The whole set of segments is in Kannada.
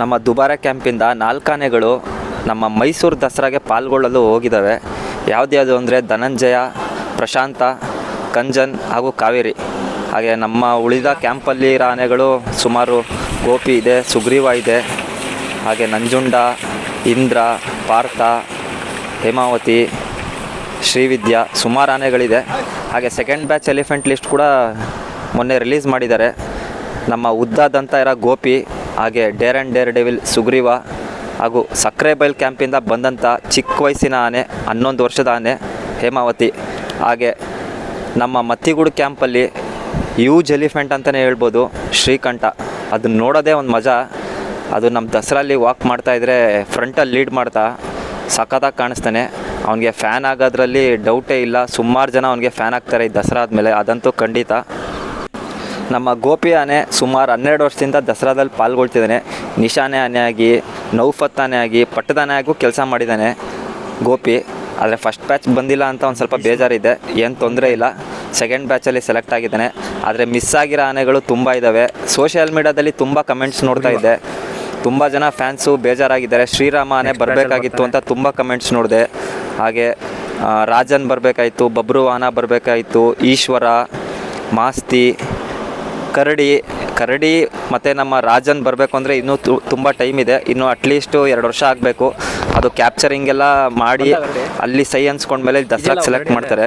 ನಮ್ಮ ದುಬಾರ ಕ್ಯಾಂಪಿಂದ ನಾಲ್ಕಾನೆಗಳು ನಮ್ಮ ಮೈಸೂರು ದಸರಾಗೆ ಪಾಲ್ಗೊಳ್ಳಲು ಹೋಗಿದ್ದಾವೆ. ಯಾವುದ್ಯಾವುದು ಅಂದರೆ ಧನಂಜಯ, ಪ್ರಶಾಂತ, ಕಂಜನ್ ಹಾಗೂ ಕಾವೇರಿ. ಹಾಗೆ ನಮ್ಮ ಉಳಿದ ಕ್ಯಾಂಪಲ್ಲಿ ಇರೋ ಆನೆಗಳು ಸುಮಾರು ಗೋಪಿ ಇದೆ, ಸುಗ್ರೀವ ಇದೆ. ಹಾಗೆ ನಂಜುಂಡ, ಇಂದ್ರ, ಪಾರ್ಥ, ಹೇಮಾವತಿ, ಶ್ರೀವಿದ್ಯಾ ಸುಮಾರು ಆನೆಗಳಿದೆ. ಹಾಗೆ ಸೆಕೆಂಡ್ ಬ್ಯಾಚ್ ಎಲಿಫೆಂಟ್ ಲಿಸ್ಟ್ ಕೂಡ ಮೊನ್ನೆ ರಿಲೀಸ್ ಮಾಡಿದ್ದಾರೆ. ನಮ್ಮ ಉದ್ದಾದಂಥ ಇರೋ ಗೋಪಿ ಹಾಗೆ dare and dare devil Sugriva ಹಾಗೂ ಸಕ್ರೆಬೈಲ್ ಕ್ಯಾಂಪಿಂದ ಬಂದಂಥ ಚಿಕ್ಕ ವಯಸ್ಸಿನ ಆನೆ, ಹನ್ನೊಂದು ವರ್ಷದ ಆನೆ, ಹೇಮಾವತಿ. ಹಾಗೆ ನಮ್ಮ ಮತ್ತಿಗೂಡು ಕ್ಯಾಂಪಲ್ಲಿ ಯೂಜ್ ಎಲಿಫೆಂಟ್ ಅಂತಲೇ ಹೇಳ್ಬೋದು, ಶ್ರೀಕಂಠ. ಅದನ್ನ ನೋಡೋದೇ ಒಂದು ಮಜಾ. ಅದು ನಮ್ಮ ದಸರಲ್ಲಿ ವಾಕ್ ಮಾಡ್ತಾಯಿದ್ರೆ ಫ್ರಂಟಲ್ಲಿ ಲೀಡ್ ಮಾಡ್ತಾ, ಸಖತ್ತಾಗಿ ಕಾಣಿಸ್ತಾನೆ. ಅವನಿಗೆ ಫ್ಯಾನ್ ಆಗೋದ್ರಲ್ಲಿ ಡೌಟೇ ಇಲ್ಲ. ಸುಮಾರು ಜನ ಅವನಿಗೆ ಫ್ಯಾನ್ ಆಗ್ತಾರೆ ಈ ದಸರಾ ಆದಮೇಲೆ. ಅದಂತೂ ಖಂಡಿತ. ನಮ್ಮ ಗೋಪಿ ಆನೆ ಸುಮಾರು ಹನ್ನೆರಡು ವರ್ಷದಿಂದ ದಸರಾದಲ್ಲಿ ಪಾಲ್ಗೊಳ್ತಿದ್ದಾನೆ. ನಿಶಾನೆ ಆನೆ ಆಗಿ ನೌಫತ್ ಆನೆ ಆಗಿ ಪಟ್ಟದಾನೆ ಆಗೂ ಕೆಲಸ ಮಾಡಿದ್ದಾನೆ ಗೋಪಿ. ಆದರೆ ಫಸ್ಟ್ ಬ್ಯಾಚ್ ಬಂದಿಲ್ಲ ಅಂತ ಒಂದು ಸ್ವಲ್ಪ ಬೇಜಾರಿದೆ. ಏನು ತೊಂದರೆ ಇಲ್ಲ. ಸೆಕೆಂಡ್ ಬ್ಯಾಚಲ್ಲಿ ಸೆಲೆಕ್ಟ್ ಆಗಿದ್ದಾನೆ. ಆದರೆ ಮಿಸ್ ಆಗಿರೋ ಆನೆಗಳು ತುಂಬ ಇದ್ದಾವೆ ಸೋಷಿಯಲ್ ಮೀಡ್ಯಾದಲ್ಲಿ ತುಂಬ ಕಮೆಂಟ್ಸ್ ನೋಡ್ತಾ ಇದ್ದೆ. ತುಂಬ ಜನ ಫ್ಯಾನ್ಸು ಬೇಜಾರಾಗಿದ್ದಾರೆ. ಶ್ರೀರಾಮ ಆನೆ ಬರಬೇಕಾಗಿತ್ತು ಅಂತ ತುಂಬ ಕಮೆಂಟ್ಸ್ ನೋಡಿದೆ. ಹಾಗೆ ರಾಜನ್ ಬರಬೇಕಾಯಿತು ಬಬ್ರು ವಾಹನ ಬರಬೇಕಾಯಿತು ಈಶ್ವರ ಮಾಸ್ತಿ ಕರಡಿ ಕರಡಿ ಮತ್ತು ನಮ್ಮ ರಾಜನ್ ಬರಬೇಕು ಅಂದರೆ ಇನ್ನೂ ತು- ತುಂಬ ಟೈಮ್ ಇದೆ. ಇನ್ನು ಅಟ್ಲೀಸ್ಟು ಎರಡು ವರ್ಷ ಆಗಬೇಕು. ಅದು ಕ್ಯಾಪ್ಚರಿಂಗ್ ಎಲ್ಲ ಮಾಡಿ ಅಲ್ಲಿ ಸೈ ಅನ್ಸ್ಕೊಂಡ್ಮೇಲೆ ದಸರಾಗೆ ಸೆಲೆಕ್ಟ್ ಮಾಡ್ತಾರೆ.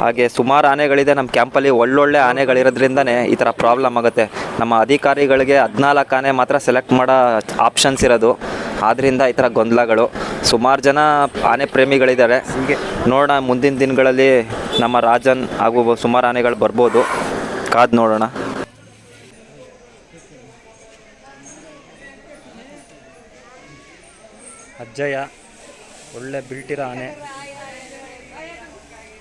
ಹಾಗೆ ಸುಮಾರು ಆನೆಗಳಿದೆ. ನಮ್ಮ ಕ್ಯಾಂಪಲ್ಲಿ ಒಳ್ಳೊಳ್ಳೆ ಆನೆಗಳಿರೋದ್ರಿಂದನೇ ಈ ಥರ ಪ್ರಾಬ್ಲಮ್ ಆಗುತ್ತೆ. ನಮ್ಮ ಅಧಿಕಾರಿಗಳಿಗೆ ಹದಿನಾಲ್ಕು ಆನೆ ಮಾತ್ರ ಸೆಲೆಕ್ಟ್ ಮಾಡೋ ಆಪ್ಷನ್ಸ್ ಇರೋದು. ಆದ್ದರಿಂದ ಈ ಥರ ಗೊಂದಲಗಳು. ಸುಮಾರು ಜನ ಆನೆ ಪ್ರೇಮಿಗಳಿದ್ದಾರೆ. ನೋಡೋಣ ಮುಂದಿನ ದಿನಗಳಲ್ಲಿ ನಮ್ಮ ರಾಜನ್ ಹಾಗೂ ಸುಮಾರು ಆನೆಗಳು ಬರ್ಬೋದು. ಕಾದು ನೋಡೋಣ. ಅಜ್ಜಯ್ಯ, ಒಳ್ಳೆ ಬಿಲ್ಟಿರೋ ಆನೆ.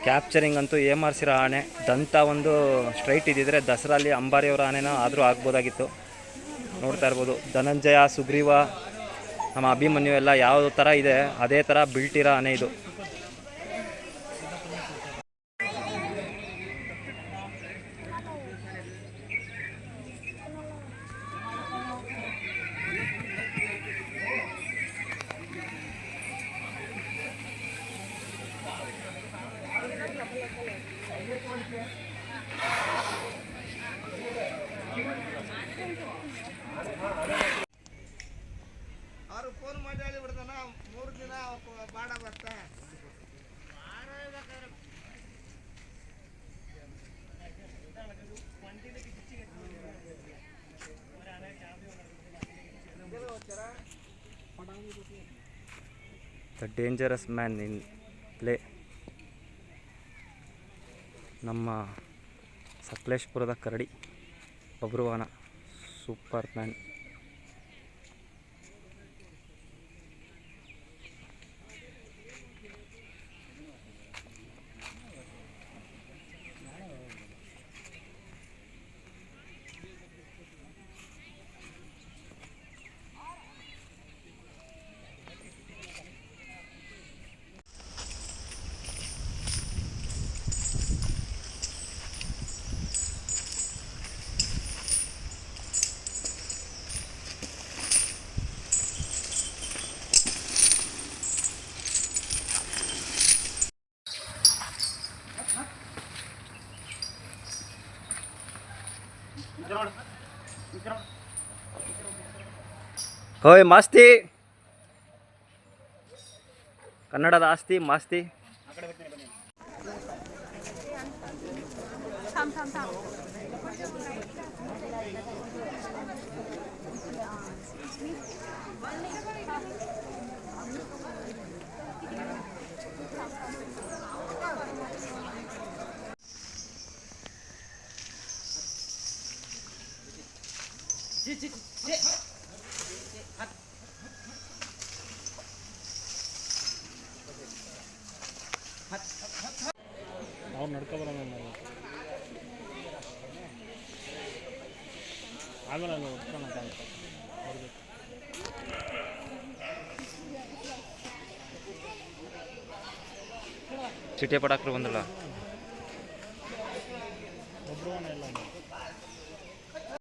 ಕ್ಯಾಪ್ಚರಿಂಗ್ ಅಂತೂ ಏಮಾರ್ಸಿರೋ ಆನೆ. ದಂತ ಒಂದು ಸ್ಟ್ರೈಟ್ ಇದ್ದಿದ್ರೆ ದಸರಾಲಿ ಅಂಬಾರಿಯವರ ಆನೆನೋ ಆದರೂ ಆಗ್ಬೋದಾಗಿತ್ತು. ನೋಡ್ತಾ ಇರ್ಬೋದು. ಧನಂಜಯ, ಸುಗ್ರೀವ, ನಮ್ಮ ಅಭಿಮನ್ಯು ಎಲ್ಲ ಯಾವ ಥರ ಇದೆ, ಅದೇ ಥರ ಬಿಲ್ಟಿರೋ ಆನೆ ಇದು ಅವ್ರು ಫೋನ್ ಮಾಡಿ ಹೇಳಿ ಬಿಡ್ತಾನ ಮೂರು ದಿನ ಬಾಡ ಬರ್ತಾ. The dangerous man in play ನಮ್ಮ ಸಕಲೇಶ್ಪುರದ ಕರಡಿ ಬಬ್ರುವಾನ ಸೂಪರ್ ಮ್ಯಾನ್ ಹೋಯ್ ಮಾಸ್ತಿ. ಕನ್ನಡದ ಆಸ್ತಿ ಮಾಸ್ತಿ. ಅವ್ರು ನಡ್ಕೊಬರೋಣ ನಾವು. ಆಮೇಲೆ ಅಲ್ಲಿ ಚಿಟ್ಟೆ ಪಡಾಕ್ರು ಬಂದಲ್ಲ? ಒಬ್ರು ಇಲ್ಲ